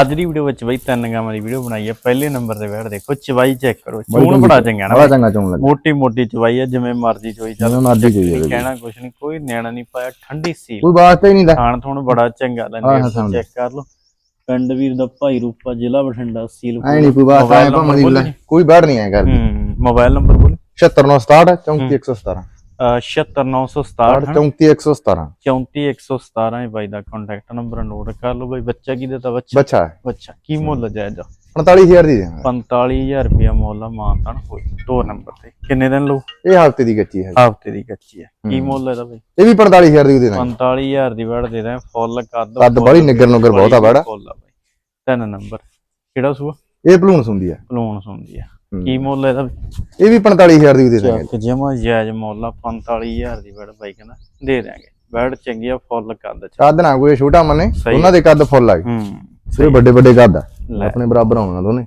ਅੱਜ ਦੀ ਵੀਡੀਓ ਵਿੱਚ ਬਈ ਤਿੰਨ ਗਾਵਾਂ ਦੀ ਵੀਡੀਓ ਬਣਾਈ ਹੈ। ਪਹਿਲੇ ਨੰਬਰ ਤੇ ਬੈਠ ਦੇਖੋ ਚਵਾਈ ਚੈੱਕ ਕਰੋ। ਚੂਣ ਬੜਾ ਚੰਗਾ ਨਾ ਬੜਾ ਚੰਗਾ ਚੋਣ ਲੱਗਾ। ਮੋਟੀ ਮੋਟੀ ਚਵਾਈ ਹੈ ਜਿਵੇਂ ਮਰਜ਼ੀ ਚੋਈ ਚੱਲ। ਜਿਵੇਂ ਮਰਜ਼ੀ ਚੋਈ ਜਾਵੇ। ਕਹਿਣਾ ਕੁਛ ਨਹੀਂ ਕੋਈ ਨਿਆਣਾ ਨਹੀਂ ਪਾਇਆ ਠੰਡੀ ਸੀ ਕੋਈ ਵਾਸਤਾ ਹੀ ਨਹੀਂ ਦਾ। ਖਾਣ ਥੋਣ ਬੜਾ ਚੰਗਾ ਦਾ ਹਾਂ, ਹਾਂ, ਨੇੜ ਸਮਝ। ਚੈੱਕ ਕਰ ਲਓ। ਪਿੰਡ ਵੀਰ ਦਾ ਭਾਈ ਰੂਪਾ ਜ਼ਿਲ੍ਹਾ ਬਠਿੰਡਾ ਸੀਲ ਐ ਨਹੀਂ ਕੋਈ ਵਾਸਤਾ ਐ ਭਾਵੇਂ ਕੋਈ ਬਾੜ ਨਹੀਂ ਐ ਕਰ ਹੂੰ ਮੋਬਾਈਲ ਨੰਬਰ ਬੋਲ। 76967 34117 76117 34117 34117 ਹੈ ਬਾਈ ਦਾ ਕੰਟੈਕਟ ਨੰਬਰ ਨੋਟ ਕਰ ਲਓ ਬਾਈ। ਬੱਚਾ ਕਿਹਦੇ ਤਾਂ ਬੱਚਾ? ਬੱਚਾ ਹੈ। ਬੱਚਾ ਕੀ ਮੁੱਲ ਜਾਇਜ਼ ਆ 45000 ਦੀ ਦੇਵਾਂਗੇ 45000 ਰੁਪਇਆ ਮੁੱਲ ਮਾਨਤਾਨ ਹੋਈ ਦੋ ਨੰਬਰ ਤੇ। ਕਿੰਨੇ ਦਿਨ ਲਓ ਇਹ ਹਫ਼ਤੇ ਦੀ ਕੱਚੀ ਹੈ ਹਫ਼ਤੇ ਦੀ ਕੱਚੀ ਹੈ। ਕੀ ਹੂੰ। ਮੁੱਲ ਇਹਦਾ ਬਾਈ? ਇਹ ਵੀ 45000 ਦੀ ਦੇ ਦਾਂਗੇ 45000 ਦੀ ਵੜ ਦੇ ਦਾਂ ਫੁੱਲ ਕੱਦ ਕੱਦ ਬੜੀ ਨਿੱਗਰ ਨੁੱਗਰ ਬਹੁਤ ਆ ਵੜ। ਫੁੱਲ ਆ ਬਾਈ। ਤਿੰਨ ਨੰਬਰ। ਕਿਹੜਾ ਸੂਆ? ਇਹ ਭਲੂਣ ਹੁੰਦੀ ਹੈ। ਪਲੂਣ ਆ ਹੂੰ। ਕੀ ਮੁੱਲ ਇਹਦਾ ਇਹ ਵੀ 45000 ਦੀ ਦੇ ਦਾਂਗੇ ਚੱਕ ਜਮਾ ਜਾਇਜ਼ ਮੁੱਲ ਆ 45000 ਦੀ ਵੜ ਬਾਈ ਕਹਿੰਦਾ ਦੇ ਦਿਆਂਗੇ। ਵੜ ਚੰਗੀ ਆ ਫੁੱਲ ਕੱਦ ਚ। ਕੱਦ ਨਾ ਕੋਈ ਛੋਟਾ ਮੰਨੇ। ਉਹਨਾਂ ਦੇ ਕੱਦ ਫੁੱਲ ਆ ਗਏ। ਹੂੰ ਇਹ ਵੱਡੇ ਵੱਡੇ ਕੱਦ ਆ। ਲੈ। ਆਪਣੇ ਬਰਾਬਰ ਹੋਣਾ ਦੋਨੇ।